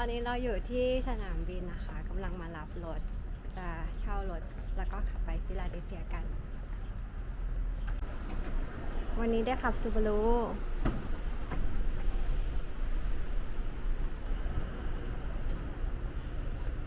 ตอนนี้เราอยู่ที่สนามบินนะคะกำลังมารับรถจะเช่ารถแล้วก็ขับไปฟิลาเดลเฟียกัน วันนี้ได้ขับซูบารุ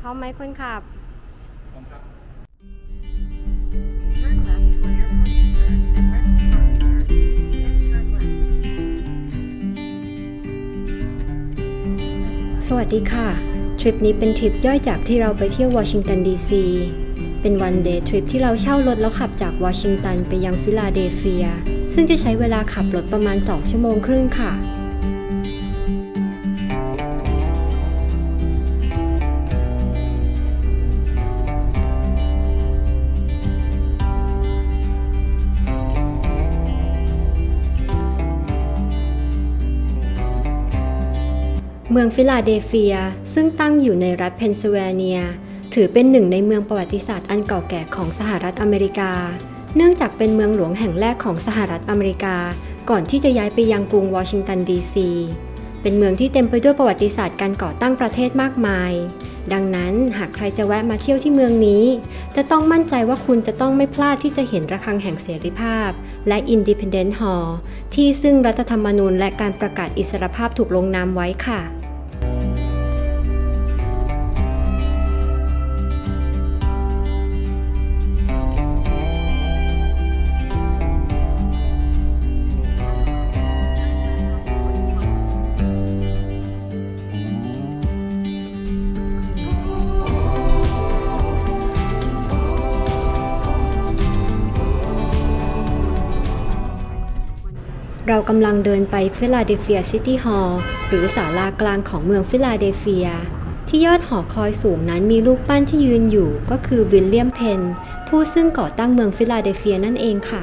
พร้อมไหมคุณขับครับ สวัสดีค่ะ ทริปนี้เป็นทริปย่อยจากที่เราไปเที่ยววอชิงตันดีซี เป็นวันเดย์ทริปที่เราเช่ารถแล้วขับจากวอชิงตันไปยังฟิลาเดลเฟีย ซึ่งจะใช้เวลาขับรถประมาณ 2 ชั่วโมงครึ่งค่ะ เมืองฟิลาเดลเฟีย ซึ่งตั้งอยู่ในรัฐเพนซิลเวเนีย ถือเป็นหนึ่งในเมืองประวัติศาสตร์อันเก่าแก่ของสหรัฐอเมริกา เนื่องจากเป็นเมืองหลวงแห่งแรกของสหรัฐอเมริกา ก่อนที่จะย้ายไปยังกรุงวอชิงตันดีซีเป็นเมืองที่เต็มไปด้วยประวัติศาสตร์การก่อตั้งประเทศมากมาย ดังนั้นหากใครจะแวะมาเที่ยวที่เมืองนี้ จะต้องมั่นใจว่าคุณจะต้องไม่พลาดที่จะเห็นระฆังแห่งเสรีภาพ และ Independent Hall ที่ซึ่งรัฐธรรมนูญและการประกาศอิสรภาพถูกลงนามไว้ค่ะ กำลังเดินไปฟิลาเดลเฟียซิตี้ฮอลล์หรือศาลากลางของเมืองฟิลาเดลเฟีย ที่ยอดหอคอยสูงนั้นมีรูปปั้นที่ยืนอยู่ก็คือวิลเลียมเพนผู้ซึ่งก่อตั้งเมืองฟิลาเดลเฟียนั่นเองค่ะ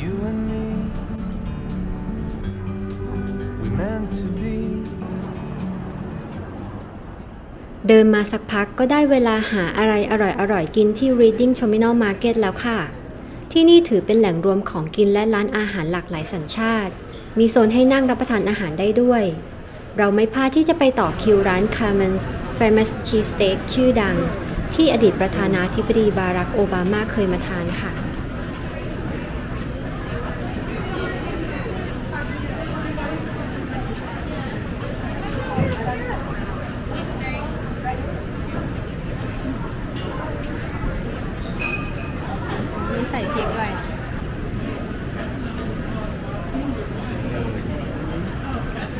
you and me. We meant to be. เดินมาสักพักก็ได้เวลาหาอะไรอร่อยๆ กินที่ Reading Terminal Market แล้วค่ะ ที่นี่ถือเป็นแหล่งรวมของกินและร้านอาหารหลากหลายสัญชาติ มีโซนให้นั่งรับประทานอาหารได้ด้วย เราไม่พลาดที่จะไปต่อคิวร้าน Carmen's Famous Cheesesteak ชื่อดัง ที่อดีตประธานาธิบดีบารักโอบามาเคยมาทานค่ะ มีใส่พริกด้วย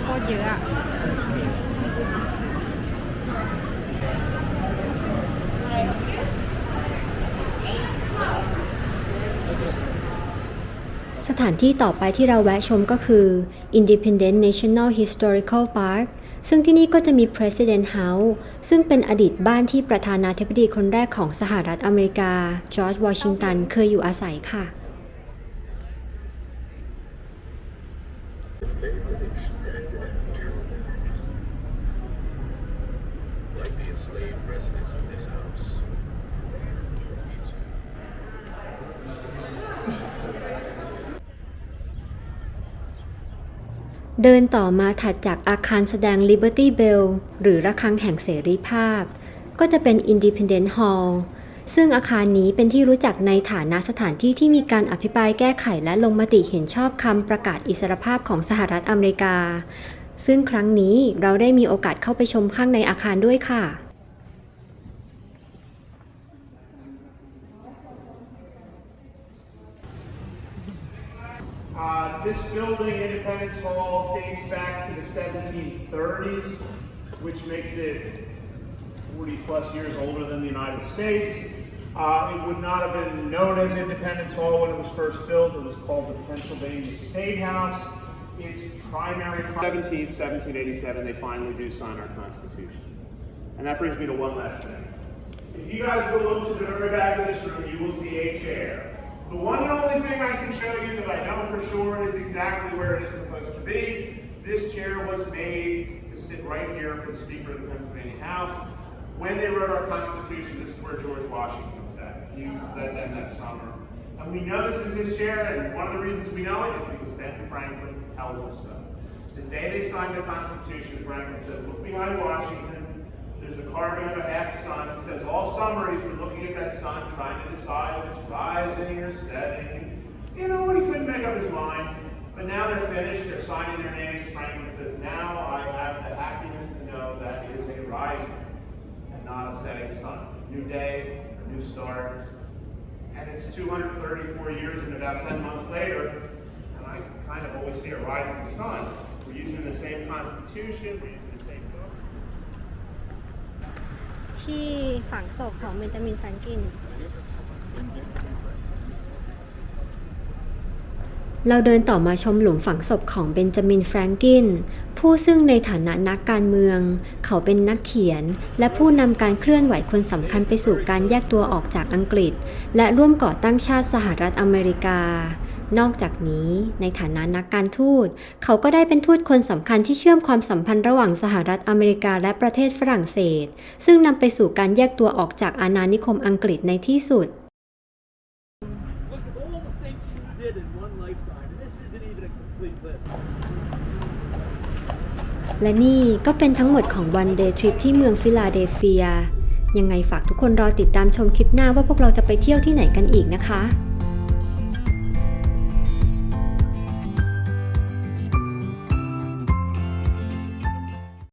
โคตร เยอะอะสถานที่ต่อไปที่เราแวะชมก็คือ Independent National Historical Park ซึ่งที่นี่ก็จะมี President House ซึ่งเป็นอดีตบ้านที่ประธานาธิบดีคนแรกของสหรัฐอเมริกา จอร์จวอชิงตัน เคยอยู่อาศัยค่ะ เดินต่อมาถัดจากอาคารแสดง Liberty Bell หรือระฆังแห่งเสรีภาพ ก็จะเป็น Independent Hall ซึ่งอาคารนี้เป็นที่รู้จักในฐานะสถานที่ที่มีการอภิปรายแก้ไขและลงมติเห็นชอบคำประกาศอิสรภาพของสหรัฐอเมริกา ซึ่งครั้งนี้เราได้มีโอกาสเข้าไปชมข้างในอาคารด้วยค่ะ Uh, This building, Independence Hall, dates back to the 1730s, which makes it 40-plus years older than the United States. Uh, It would not have been known as Independence Hall when it was first built. It was called the Pennsylvania State House. Its primary... 17th, 1787, they finally do sign our Constitution. And that brings me to one last thing. If you guys will look to the very back of this room, you will see a chair. The one and only thing I can show you that I know for sure is exactly where it is supposed to be. This chair was made to sit right here for the Speaker of the Pennsylvania House. When they wrote our Constitution, this is where George Washington sat. He led them that summer. And we know this is his chair, and one of the reasons we know it is because Ben Franklin tells us so. The day they signed the Constitution, Franklin said, look behind Washington, there's a carving of a half sun. It says all summer he's been looking at that sun, trying to decide if it's rising or setting. You know, and he couldn't make up his mind. But now they're finished. They're signing their names. Franklin says, now I have the happiness to know that it is a rising and not a setting sun. New day, a new start. And it's 234 years and about 10 months later, and I kind of always see a rising sun. We're using the same constitution, we're using the same. ที่ฝังศพของเบนจามินแฟรงกิน เราเดินต่อมาชมหลุมฝังศพของเบนจามินแฟรงกิน ผู้ซึ่งในฐานะนักการเมือง เขาเป็นนักเขียน และผู้นำการเคลื่อนไหวคนสำคัญไปสู่การแยกตัวออกจากอังกฤษ และร่วมก่อตั้งชาติสหรัฐอเมริกา นอกจากนี้ในฐานะนักการทูต เขาก็ได้เป็นทูตคนสำคัญที่เชื่อมความสัมพันธ์ระหว่างสหรัฐอเมริกาและประเทศฝรั่งเศส ซึ่งนำไปสู่การแยกตัวออกจากอาณานิคมอังกฤษในที่สุด และนี่ก็เป็นทั้งหมดของ One Day Trip ที่เมืองฟิลาเดลเฟีย ยังไงฝากทุกคนรอติดตามชมคลิปหน้าว่าพวกเราจะไปเที่ยวที่ไหนกันอีกนะคะ